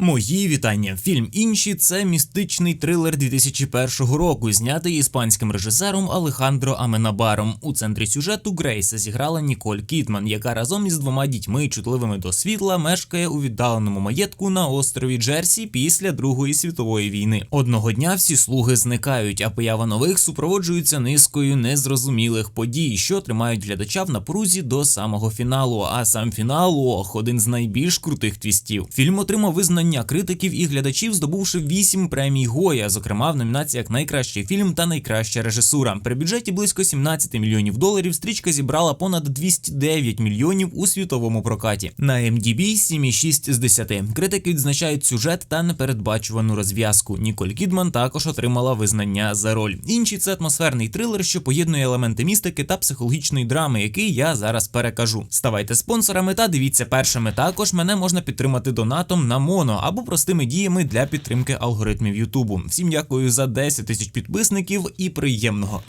Мої вітання. Фільм інші це містичний трилер 2001 року, знятий іспанським режисером Алехандро Аменабаром. У центрі сюжету Грейса зіграла Ніколь Кітман, яка разом із двома дітьми, чутливими до світла, мешкає у віддаленому маєтку на острові Джерсі після Другої світової війни. Одного дня всі слуги зникають, а поява нових супроводжується низкою незрозумілих подій, що тримають глядача в напрузі до самого фіналу. А сам фінал ох, один з найбільш крутих твістів. Фільм отримав визнання критиків і глядачів, здобувши 8 премій Гоя, зокрема в номінаціях Найкращий фільм та найкраща режисура. При бюджеті близько 17 мільйонів доларів стрічка зібрала понад 209 мільйонів у світовому прокаті. На MDB 7,6 з 10. Критики відзначають сюжет та непередбачувану розв'язку. Ніколь Кідман також отримала визнання за роль. Інші це атмосферний трилер, що поєднує елементи містики та психологічної драми, який я зараз перекажу. Ставайте спонсорами та дивіться першими. Також мене можна підтримати донатом на моно або простими діями для підтримки алгоритмів Ютубу. Всім дякую за 10 тисяч підписників і приємного.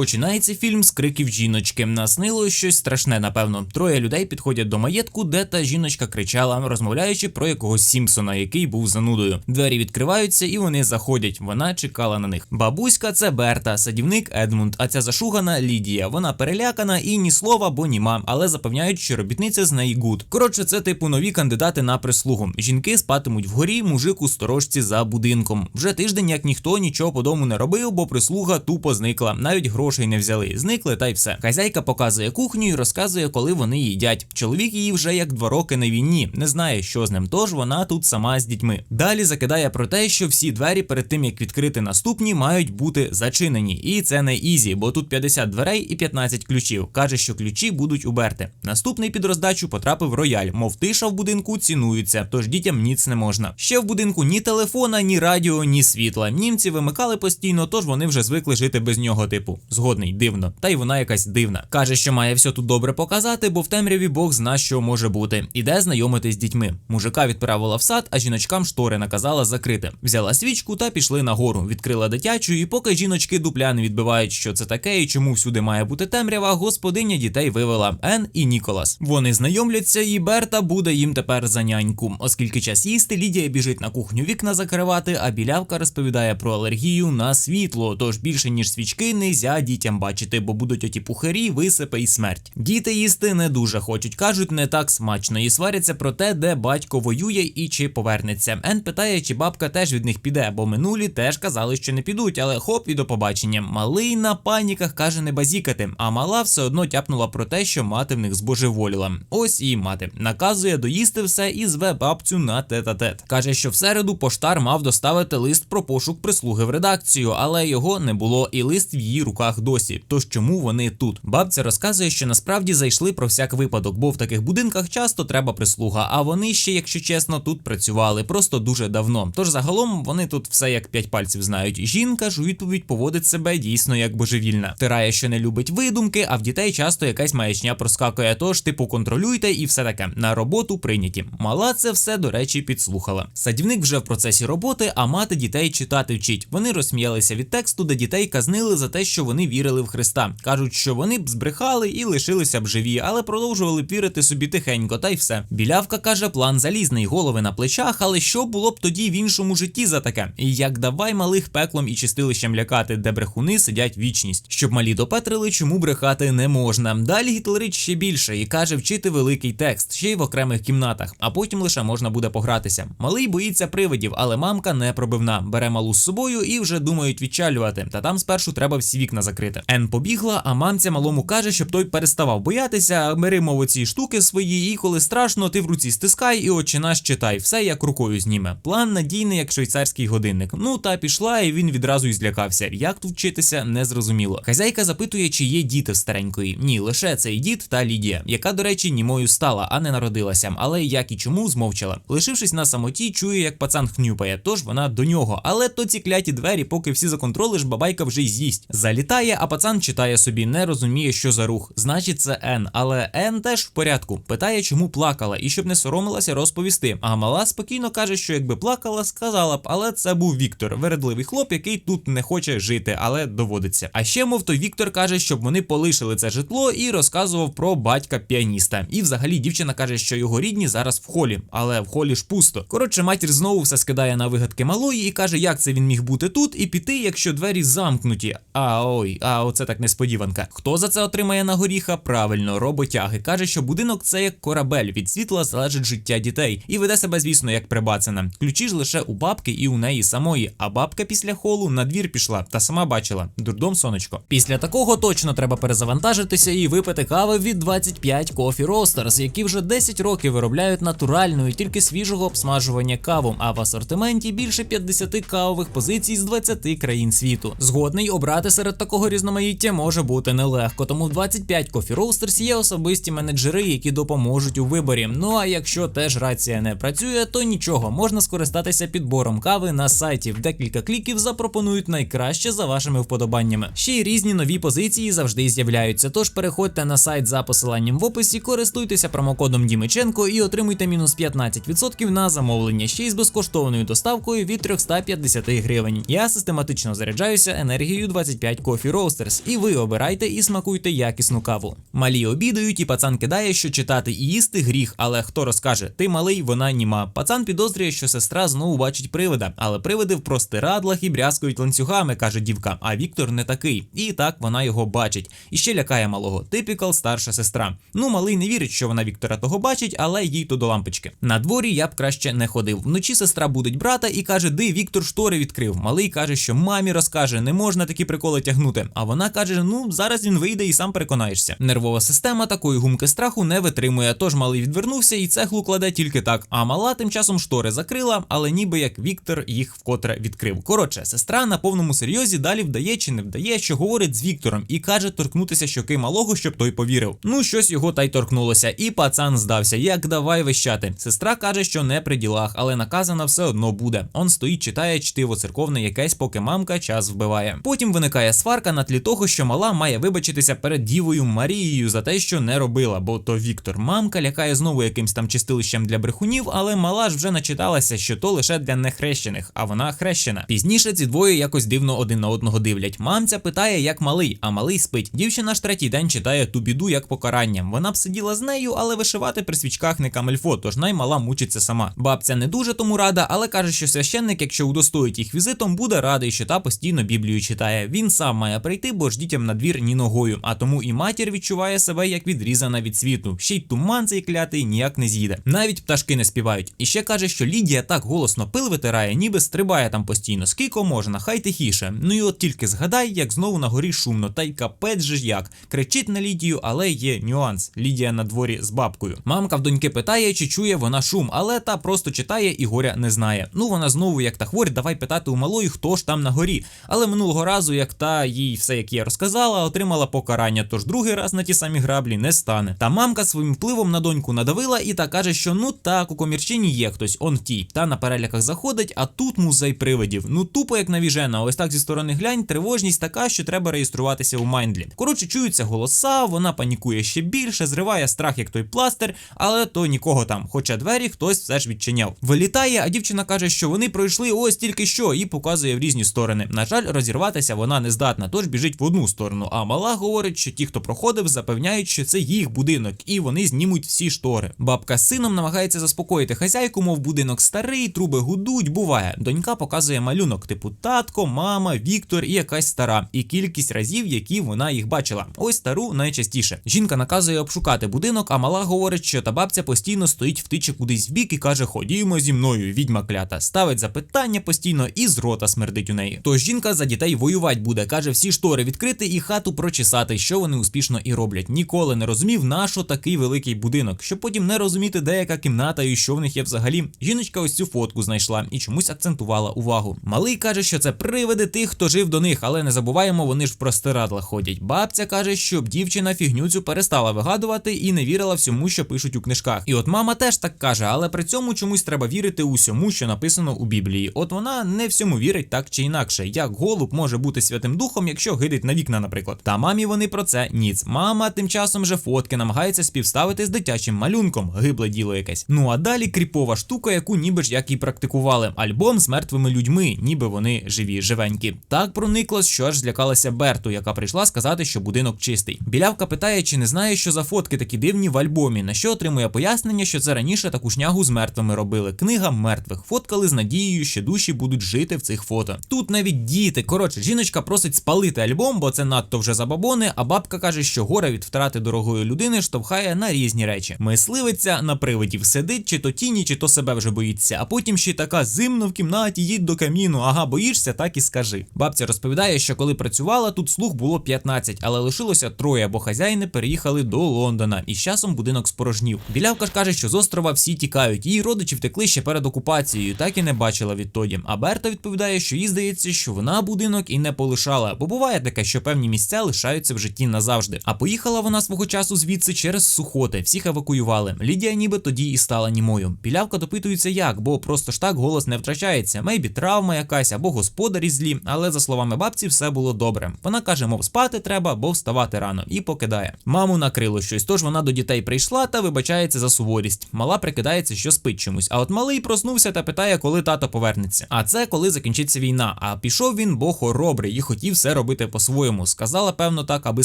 Починається фільм з криків жіночки. Наснило щось страшне, напевно. Троє людей підходять до маєтку, де та жіночка кричала, розмовляючи про якогось Сімпсона, який був занудою. Двері відкриваються і вони заходять. Вона чекала на них. Бабуська це Берта, садівник Едмунд. А ця зашугана Лідія. Вона перелякана і ні слова, бо німа, але запевняють, що робітниця з неї гуд. Коротше, це типу нові кандидати на прислугу. Жінки спатимуть вгорі, мужик у сторожці за будинком. Вже тиждень, як ніхто нічого по дому не робив, бо прислуга тупо зникла. Навіть грошей не взяли. Зникли та й все. Хазяйка показує кухню і розказує, коли вони їдять. Чоловік її вже як два роки на війні, не знає, що з ним. Тож вона тут сама з дітьми. Далі закидає про те, що всі двері перед тим як відкрити наступні, мають бути зачинені. І це не ізі, бо тут 50 дверей і 15 ключів. Каже, що ключі будуть у Берти. Наступний під роздачу потрапив рояль. Мов тиша в будинку цінується, тож дітям ніц не можна. Ще в будинку ні телефона, ні радіо, ні світла. Німці вимикали постійно, тож вони вже звикли жити без нього. Типу, згодний, дивно. Та й вона якась дивна. Каже, що має все тут добре показати, бо в темряві Бог зна, що може бути. Іде знайомитись з дітьми. Мужика відправила в сад, а жіночкам штори наказала закрити. Взяла свічку та пішли нагору. Відкрила дитячу, і поки жіночки дупля не відбивають, що це таке і чому всюди має бути темрява, господиня дітей вивела Ен і Ніколас. Вони знайомляться, і Берта буде їм тепер за няньку. Оскільки час їсти, Лідія біжить на кухню вікна закривати, а білявка розповідає про алергію на світло. Тож більше ніж свічки дітям бачити, бо будуть оті пухарі, висипи і смерть. Діти їсти не дуже хочуть, кажуть, не так смачно, і сваряться про те, де батько воює і чи повернеться. Ен питає, чи бабка теж від них піде, бо минулі теж казали, що не підуть, але хоп і до побачення. Малий на паніках каже не базікати, а мала все одно тяпнула про те, що мати в них збожеволіла. Ось і мати наказує доїсти все і зве бабцю на тет-а-тет. Каже, що в середу поштар мав доставити лист про пошук прислуги в редакцію, але його не було, і лист в її руках досі. Тож чому вони тут? Бабця розказує, що насправді зайшли про всяк випадок, бо в таких будинках часто треба прислуга. А вони ще, якщо чесно, тут працювали просто дуже давно. Тож загалом вони тут все як п'ять пальців знають. Жінка ж у відповідь поводить себе дійсно як божевільна. Тирає, що не любить видумки, а в дітей часто якась маячня проскакує. Тож, типу, контролюйте і все таке. На роботу прийняті. Мала це все, до речі, підслухала. Садівник вже в процесі роботи, а мати дітей читати вчить. Вони розсміялися від тексту, де дітей казнили за те, що вони вірили в Христа. Кажуть, що вони б збрехали і лишилися б живі, але продовжували б вірити собі тихенько, та й все. Білявка каже, план залізний, голови на плечах, але що було б тоді в іншому житті за таке? І як давай малих пеклом і чистилищем лякати, де брехуни сидять вічність, щоб малі допетрили, чому брехати не можна. Далі гітлерич ще більше і каже вчити великий текст, ще й в окремих кімнатах, а потім лише можна буде погратися. Малий боїться привидів, але мамка не пробивна. Бере малу з собою і вже думають відчалювати. Та там спершу треба всі вікна закрити. Ен побігла, а мамця малому каже, щоб той переставав боятися, бери мов ці штуки свої, і коли страшно, ти в руці стискай і очі наш читай. Все як рукою зніме. План надійний, як швейцарський годинник. Ну та пішла, і він відразу й злякався. Як тут вчитися, не зрозуміло. Хазяйка запитує, чи є діти старенької. Ні, лише цей дід та Лідія, яка, до речі, німою стала, а не народилася. Але як і чому змовчала. Лишившись на самоті, чує, як пацан хнюпає, тож вона до нього. Але то ці кляті двері, поки всі законтролиш, бабайка вже й з'їсть. Залітає вилітає, а пацан читає собі, не розуміє, що за рух. Значить, це Н. Але Н теж в порядку. Питає, чому плакала, і щоб не соромилася розповісти. А мала спокійно каже, що якби плакала, сказала б, але це був Віктор, вередливий хлоп, який тут не хоче жити, але доводиться. А ще, мов той Віктор каже, щоб вони полишили це житло і розказував про батька піаніста. І взагалі дівчина каже, що його рідні зараз в холі, але в холі ж пусто. Коротше, матір знову все скидає на вигадки малої і каже, як це він міг бути тут і піти, якщо двері замкнуті. А ой, а оце так несподіванка. Хто за це отримає на горіха? Правильно, роботяги. Каже, що будинок це як корабель, від світла залежить життя дітей. І веде себе, звісно, як прибацана. Ключі ж лише у бабки і у неї самої. А бабка після холу на двір пішла та сама бачила. Дурдом сонечко. Після такого точно треба перезавантажитися і випити кави від 25 Coffee Roasters, які вже 10 років виробляють натуральну і тільки свіжого обсмажування каву. А в асортименті більше 50 кавових позицій з 20 країн світу. Згодний обрати серед такого різноманіття може бути нелегко, тому в 25 Coffee Roasters є особисті менеджери, які допоможуть у виборі. Ну а якщо теж рація не працює, то нічого, можна скористатися підбором кави на сайті. В декілька кліків запропонують найкраще за вашими вподобаннями. Ще й різні нові позиції завжди з'являються. Тож переходьте на сайт за посиланням в описі, користуйтеся промокодом Дімиченко і отримуйте мінус 15% на замовлення ще й з безкоштовною доставкою від 350 гривень. Я систематично заряджаюся енергією 25 Coffee Roasters, і ви обирайте і смакуйте якісну каву. Малі обідають, і пацан кидає, що читати і їсти гріх, але хто розкаже, ти малий, вона німа. Пацан підозрює, що сестра знову бачить привида, але привиди в простирадлах і брязкають ланцюгами, каже дівка. А Віктор не такий. І так вона його бачить. І ще лякає малого. Типікал старша сестра. Ну, малий не вірить, що вона Віктора того бачить, але їй то до лампочки. На дворі я б краще не ходив. Вночі сестра будить брата і каже: Ди, Віктор штори відкрив. Малий каже, що мамі розкаже, не можна такі приколи тягнути. А вона каже: Ну зараз він вийде і сам переконаєшся. Нервова система такої гумки страху не витримує. Тож малий відвернувся і цеглу кладе тільки так. А мала тим часом штори закрила, але ніби як Віктор їх вкотре відкрив. Коротше, сестра на повному серйозі далі вдає чи не вдає, що говорить з Віктором, і каже торкнутися щоки малого, щоб той повірив. Ну щось його та й торкнулося, і пацан здався. Як давай вищати. Сестра каже, що не при ділах, але наказана все одно буде. Он стоїть, читає чтиво церковне якесь, поки мамка час вбиває. Потім виникає сварка на тлі того, що мала має вибачитися перед дівою Марією за те, що не робила, бо то Віктор. Мамка лякає знову якимсь там чистилищем для брехунів, але мала ж вже начиталася, що то лише для нехрещених, а вона хрещена. Пізніше ці двоє якось дивно один на одного дивлять. Мамця питає, як малий, а малий спить. Дівчина ж третій день читає ту біду як покарання. Вона б сиділа з нею, але вишивати при свічках не камельфо, тож наймала мучиться сама. Бабця не дуже тому рада, але каже, що священник, якщо удостоїть їх візитом, буде радий, що та постійно Біблію читає. Він сам має прийти, бо ж дітям на двір ні ногою. А тому і матір відчуває себе як відрізана від світу. Ще й туман цей клятий ніяк не з'їде. Навіть пташки не співають. І ще каже, що Лідія так голосно пил витирає, ніби стрибає там постійно. Скільки можна, хай тихіше. Ну і от тільки згадай, як знову на горі шумно, та й капець же ж як. Кричить на Лідію, але є нюанс. Лідія на дворі з бабкою. Мамка в доньки питає, чи чує вона шум, але та просто читає і горя не знає. Ну вона знову, як та хворь, давай питати у малої, хто ж там на горі. Але минулого разу, як та їй все, як я розказала, отримала покарання, тож другий раз на ті самі граблі не стане. Та мамка своїм впливом на доньку надавила і та каже, що ну так, у комірчині є хтось, он тій. Та на переляках заходить, а тут музей привидів. Ну тупо як навіжена. Ось так зі сторони глянь, тривожність така, що треба реєструватися у Майндлі. Коротше, чуються голоса, вона панікує ще більше, зриває страх, як той пластир, але то нікого там. Хоча двері хтось все ж відчиняв. Вилітає, а дівчина каже, що вони пройшли ось тільки що, і показує в різні сторони. На жаль, розірватися вона не здатна, тож біжить в одну сторону. А мала говорить, що ті, хто проходив, запевняють, що це їх будинок, і вони знімуть всі штори. Бабка з сином намагається заспокоїти хазяйку, мов будинок старий, труби гудуть. Буває. Донька показує малюнок, типу татко, мама, Віктор і якась стара, і кількість разів, які вона їх бачила. Ось стару найчастіше. Жінка наказує обшукати будинок, а мала говорить, що та бабця постійно стоїть втиче кудись в бік і каже: Ходімо зі мною, відьма клята. Ставить запитання постійно і з рота смердить у неї. Тож жінка за дітей воювати буде, каже, всі штори відкрити і хату прочесати, що вони успішно і роблять. Ніколи не розумів, нащо такий великий будинок, щоб потім не розуміти, де яка кімната і що в них є взагалі. Жіночка ось цю фотку знайшла і чомусь акцентувала увагу. Малий каже, що це привиди тих, хто жив до них, але не забуваємо, вони ж в простирадлах ходять. Бабця каже, щоб дівчина фігню цю перестала вигадувати і не вірила всьому, що пишуть у книжках. І от мама теж так каже, але при цьому чомусь треба вірити усьому, що написано у Біблії. От вона не всьому вірить так чи інакше. Як голуб може бути святим духом, якщо гидить на вікна, наприклад. Та мамі вони про це ніц. Мама тим часом же фотки намагається співставити з дитячим малюнком, гибле діло якесь. Ну а далі кріпова штука, яку ніби ж як і практикували. Альбом з мертвими людьми, ніби вони живі, живенькі. Так проникло, що аж злякалася Берту, яка прийшла сказати, що будинок чистий. Білявка питає, чи не знає, що за фотки такі дивні в альбомі, на що отримує пояснення, що це раніше таку шнягу з мертвими робили. Книга мертвих фоткали з надією, що душі будуть жити в цих фото. Тут навіть діти. Коротше, жіночка просить спалити альбом, бо це надто вже забабони. А бабка каже, що горе від втрати дорогої людини штовхає на різні речі. Мисливиця на привидів сидить, чи то тіні, чи то себе вже боїться. А потім ще така зимно в кімнаті, їдь до каміну. Ага, боїшся, так і скажи. Бабця розповідає, що коли працювала, тут слуг було 15, але лишилося троє, бо хазяїни переїхали до Лондона, і з часом будинок спорожнів. Білявка ж каже, що з острова всі тікають. Її родичі втекли ще перед окупацією, так і не бачила відтоді. А Берта відповідає, що їй здається, що вона будинок і не полишала, бо буває таке, що певні місця лишаються в житті назавжди. А поїхала вона свого часу звідси через сухоти, всіх евакуювали. Лідія ніби тоді і стала німою. Білявка допитується, як, бо просто ж так голос не втрачається. Мейбі травма якась або господарі злі, але за словами бабці, все було добре. Вона каже, мов спати треба, бо вставати рано, і покидає. Маму накрило щось, тож вона до дітей прийшла та вибачається за суворість. Мала прикидається, що спить чомусь. А от малий проснувся та питає, коли тато повернеться. А це коли закінчиться війна. А пішов він, бо хоробрий і хотів все робити по-своєму. Сказала, певно, так, аби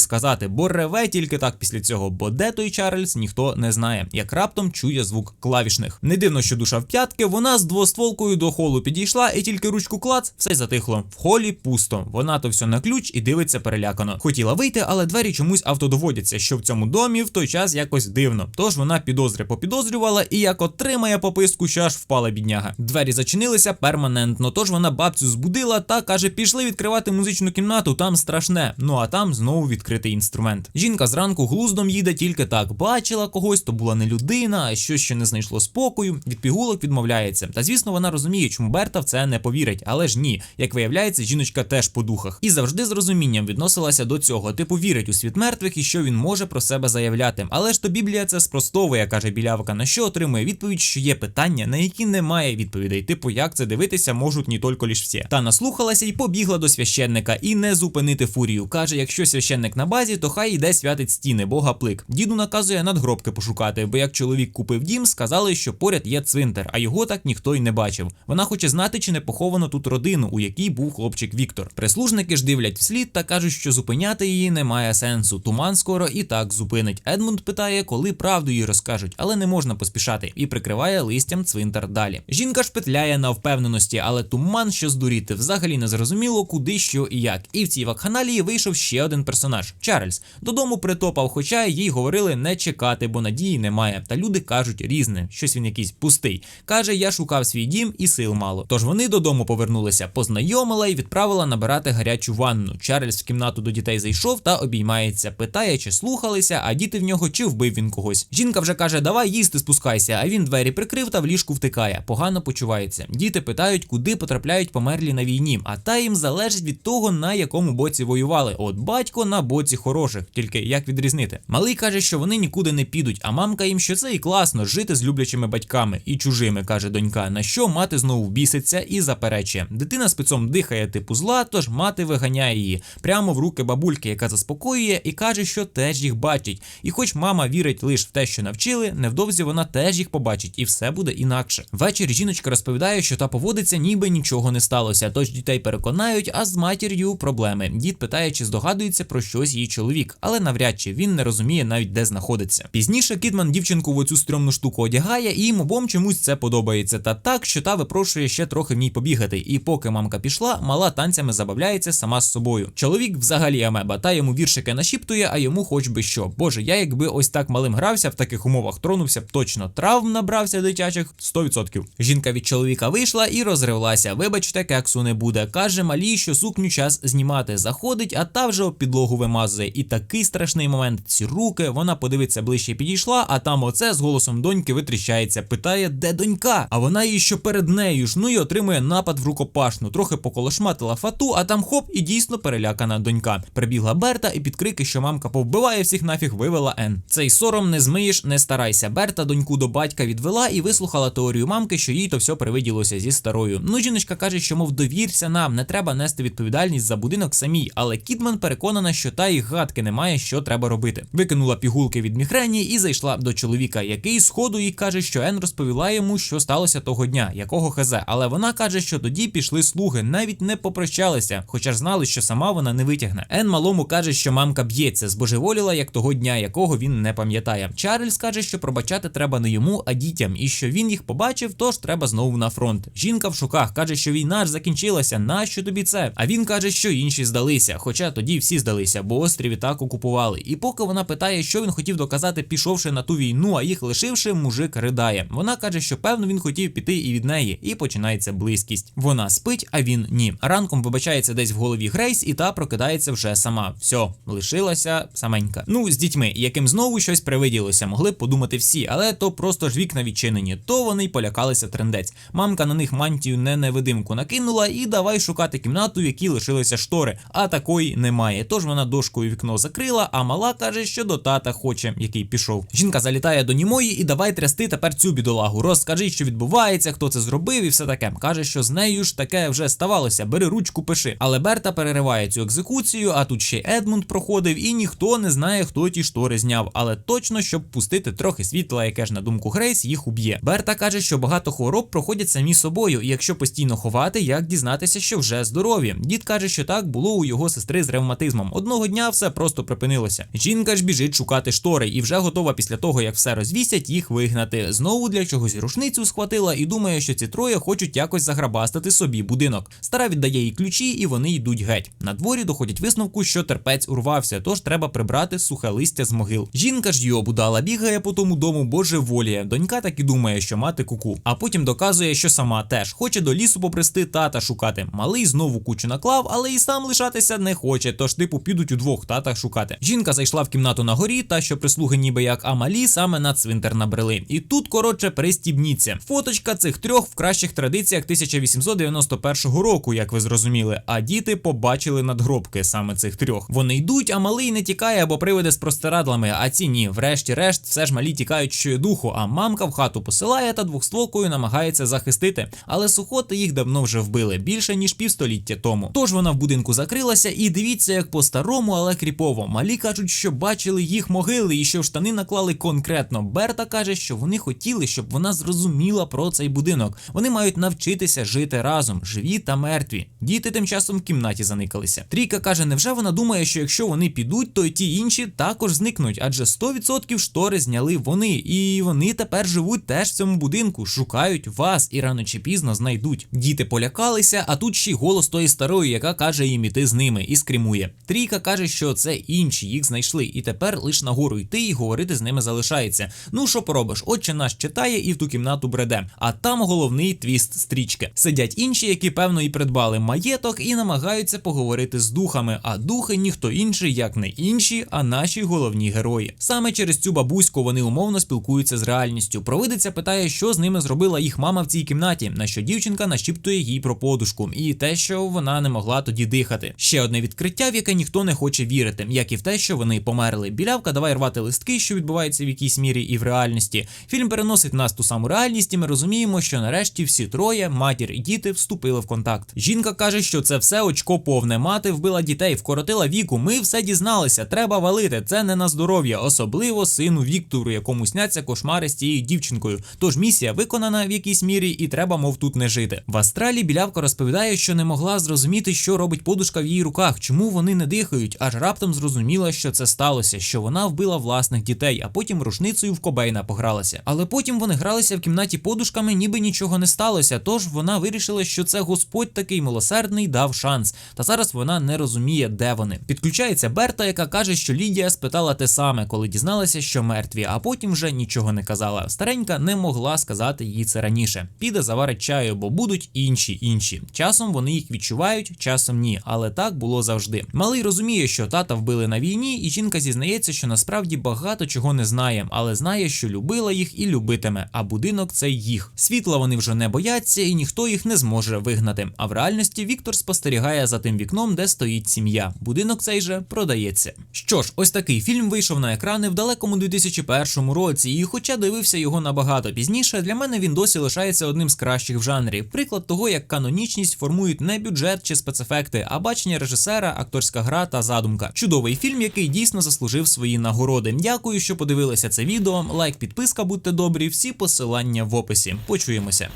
сказати, бо реве тільки так після цього, бо де той Чарльз ніхто не знає, як раптом чує звук клавішних. Не дивно, що душа в п'ятки, вона з двостволкою до холу підійшла і тільки ручку клац, все затихло. В холі пусто. Вона то все на ключ і дивиться перелякано. Хотіла вийти, але двері чомусь автодоводяться, що в цьому домі в той час якось дивно. Тож вона підозри попідозрювала і як отримає пописку, що аж впала бідняга. Двері зачинилися перманентно, тож вона бабцю збудила та каже: пішли відкривати музичну кімнату, там страшне. Ну а там знову відкритий інструмент. Жінка зранку глуздом їде тільки так. Бачила когось, то була не людина, а щось ще не знайшло спокою. Від пігулок відмовляється. Та звісно, вона розуміє, чому Берта в це не повірить, але ж ні. Як виявляється, жіночка теж по духах і завжди з розумінням відносилася до цього. Типу вірить у світ мертвих і що він може про себе заявляти. Але ж то Біблія це спростовує, каже білявка, на що отримує відповідь, що є питання, на які немає відповідей. Типу, як це дивитися можуть не тільки лиш всі. Та наслухалася і побігла до священника і не зупинити фурію. Каже, якщо священник на базі, то хай йде святить стіни, бога плик. Діду наказує надгробки пошукати, бо як чоловік купив дім, сказали, що поряд є цвинтар, а його так ніхто й не бачив. Вона хоче знати, чи не поховано тут родину, у якій був хлопчик Віктор. Прислужники ж дивлять вслід та кажуть, що зупиняти її немає сенсу. Туман скоро і так зупинить. Едмунд питає, коли правду їй розкажуть, але не можна поспішати, і прикриває листям цвинтар далі. Жінка ж петляє на впевненості, але туман, що здуріти, взагалі не зрозуміло, куди, що і як. І в цій вакханалії вийшов ще один персонаж Чарльз. Додому притопав, хоча їй говорили не чекати, бо надії немає. Та люди кажуть різне, щось він якийсь пустий. Каже, я шукав свій дім і сил мало. Тож вони додому повернулися, познайомила і відправила набирати гарячу ванну. Чарльз в кімнату до дітей зайшов та обіймається, питає, чи слухалися, а діти в нього чи вбив він когось. Жінка вже каже, давай їсти спускайся, а він двері прикрив та в ліжку втикає. Погано почувається. Діти питають, куди потрапляють померлі на війні, а та їм залежить від того, на якому боці воювали. От батько на боці хороших, тільки як відрізнити. Малий каже, що вони нікуди не підуть, а мамка їм, що це і класно жити з люблячими батьками і чужими, каже донька. На що мати знову біситься і заперечує. Дитина спецом дихає типу зла, тож мати виганяє її прямо в руки бабульки, яка заспокоює і каже, що теж їх бачить. І хоч мама вірить лише в те, що навчили, невдовзі вона теж їх побачить, і все буде інакше. Ввечері жіночка розповідає, що та поводиться, ніби нічого не сталося. Тож дітей переконають, а з матір'ю проблеми. Дід питає, чи здогадується про щось її чоловік, але навряд чи він не розуміє навіть де знаходиться. Пізніше Кідман дівчинку в оцю стрьомну штуку одягає, і їм обом чомусь це подобається. Та так, що та випрошує ще трохи в ній побігати. І поки мамка пішла, мала танцями забавляється сама з собою. Чоловік взагалі амеба, та йому віршики нашіптує, а йому хоч би що. Боже, я якби ось так малим грався в таких умовах, тронувся б точно. Травм набрався дитячих 100%. Жінка від чоловіка вийшла і розривлася. Вибачте, кексу не буде. Каже малій, що сукню час знімати. Заходить, а та вже об підлогу вимазує. І такий страшний момент. Ці руки, вона подивиться ближче підійшла, а там оце з голосом доньки витріщається. Питає, де донька? А вона її що перед нею ж, ну і отримує напад в рукопашну. Трохи поколошматила фату, а там хоп, і дійсно перелякана донька. Прибігла Берта і під крики, що мамка повбиває всіх нафіг, вивела Ен. Цей сором не змиєш, не старайся. Берта доньку до батька відвела і вислухала теорію мамки, що їй то все привиділося зі старою. Ну, жіночка каже, що мов довірся нам, не треба нести відповідальність за будинок самій, але Кідман переконана, що та й гадки немає, що треба робити. Викинула пігулки від мігрені і зайшла до чоловіка, який сходу їй каже, що Ен розповіла йому, що сталося того дня, якого хазе. Але вона каже, що тоді пішли слуги, навіть не попрощалися, хоча ж знали, що сама вона не витягне. Ен малому каже, що мамка б'ється, збожеволіла, як того дня, якого він не пам'ятає. Чарльз каже, що пробачати треба не йому, а дітям, і що він їх побачив, тож треба знову на фронт. Жінка в шоках каже, що війна ж закінчилася. Нащо тобі це? А він каже, що інші здалися. Хоча тоді всі здалися, бо острів і так окупували. І поки вона питає, що він хотів доказати, пішовши на ту війну, а їх лишивши, мужик ридає. Вона каже, що певно він хотів піти і від неї, і починається близькість. Вона спить, а він ні. Ранком вибачається десь в голові Грейс, і та прокидається вже сама. Все, лишилася саменька. Ну, з дітьми, яким знову щось привиділося, могли б подумати всі, але то просто ж вікна відчинені, то вони й полякалися трендець. Мамка на них мантію не невидимку накинула, і давай шукати кімнату, в якій лишилися штори. А такої немає. Тож вона дошкою вікно закрила, а мала каже, що до тата хоче, який пішов. Жінка залітає до німої і давай трясти тепер цю бідолагу. Розкажи, що відбувається, хто це зробив, і все таке. Каже, що з нею ж таке вже ставалося. Бери ручку, пиши. Але Берта перериває цю екзекуцію, а тут ще Едмунд проходив, і ніхто не знає, хто ті штори зняв. Але точно, щоб пустити трохи світла, яке ж на думку Грейс, їх уб'є. Берта каже, що багато хвороб проходять самі собою, і якщо постійно ховати, як дізнатися, що вже здорові. Дід каже, що так було у його сестри з ревматизмом. Одного дня все просто припинилося. Жінка ж біжить шукати штори і вже готова після того, як все розвісять, їх вигнати. Знову для чогось рушницю схватила і думає, що ці троє хочуть якось заграбастати собі будинок. Стара віддає їй ключі, і вони йдуть геть. На дворі доходять висновку, що терпець урвався, тож треба прибрати сухе листя з могил. Жінка ж його будала бігає по тому дому божеволіє. Донька так і думає, що мати куку. А потім доказує, що сама теж хоче до лісу попрести тата шукати. Малий знову кучу наклав, але і сам лишатися не хоче. Тож типу підуть удвох тата шукати. Жінка зайшла в кімнату на горі, та що прислуги ніби як а малі саме на цвинтар набрели. І тут коротше пристібніться. Фоточка цих трьох в кращих традиціях 1891 року, як ви зрозуміли. А діти побачили надгробки саме цих трьох. Вони йдуть, а малий не тікає або приведе з простирадлами. А ці ні, врешті-решт, все ж малі тікають що духу. А мамка в хату посилає та двохстволкою намагається захистити. Але сухоти їх давно вже вбили більше ніж півстоліття тому. Тож вона будинку закрилася, і дивіться, як по-старому, але кріпово. Малі кажуть, що бачили їх могили і що штани наклали конкретно. Берта каже, що вони хотіли, щоб вона зрозуміла про цей будинок. Вони мають навчитися жити разом, живі та мертві. Діти тим часом в кімнаті заникалися. Трійка каже, невже вона думає, що якщо вони підуть, то й ті інші також зникнуть, адже 100% штори зняли вони, і вони тепер живуть теж в цьому будинку, шукають вас і рано чи пізно знайдуть. Діти полякалися, а тут ще й голос тої старої, яка каже їм іти з ними, і скримує. Трійка каже, що це інші їх знайшли, і тепер лиш нагору йти і говорити з ними залишається. Ну що поробиш? Отче наш читає і в ту кімнату бреде. А там головний твіст стрічки. Сидять інші, які певно і придбали маєток, і намагаються поговорити з духами. А духи ніхто інший, як не інші, а наші головні герої. Саме через цю бабуську вони умовно спілкуються з реальністю. Провидиця питає, що з ними зробила їх мама в цій кімнаті, на що дівчинка нашіптує їй про подушку, і те, що вона не могла тоді дихати. Ще одне відкриття, в яке ніхто не хоче вірити, як і в те, що вони померли. Білявка, давай рвати листки, що відбувається в якійсь мірі і в реальності. Фільм переносить нас ту саму реальність, і ми розуміємо, що нарешті всі троє, матір і діти, вступили в контакт. Жінка каже, що це все очко повне. Мати вбила дітей, вкоротила віку. Ми все дізналися. Треба валити. Це не на здоров'я, особливо сину Віктору, якому сняться кошмари з цією дівчинкою. Тож місія виконана в якійсь мірі, і треба, мов тут не жити. В астралі білявка розповідає, що не могла зрозуміти, що робить подушка в її руках, чому вони не дихають, аж раптом зрозуміла, що це сталося, що вона вбила власних дітей, а потім рушницею в Кобейна погралася. Але потім вони гралися в кімнаті подушками, ніби нічого не сталося. Тож вона вирішила, що це Господь такий милосердний дав шанс. Та зараз вона не розуміє, де вони. Підключається Берта, яка каже, що Лідія спитала те саме, коли дізналася, що мертві, а потім вже нічого не казала. Старенька не могла сказати їй це раніше. Піде заварить чаю, бо будуть інші інші. Часом вони їх відчувають, часом ні. Але так було завжди. Малий розуміє, що тата вбили на війні, і жінка зізнається, що насправді багато чого не знає, але знає, що любила їх і любитиме. А будинок це їх. Світла вони вже не бояться, і ніхто їх не зможе вигнати. А в реальності Віктор спостерігає за тим вікном, де стоїть сім'я. Будинок цей же продається. Що ж, ось такий фільм вийшов на екрани в далекому 2001 році, і хоча дивився його набагато пізніше, для мене він досі лишається одним з кращих в жанрі. Приклад того, як канонічність формують не бюджет чи спецефекти, ефекти, а бачення режисера, акторська гра та задумка. Чудовий фільм, який дійсно заслужив свої нагороди. Дякую, що подивилися це відео. Лайк, підписка, будьте добрі. Всі посилання в описі. Почуємося.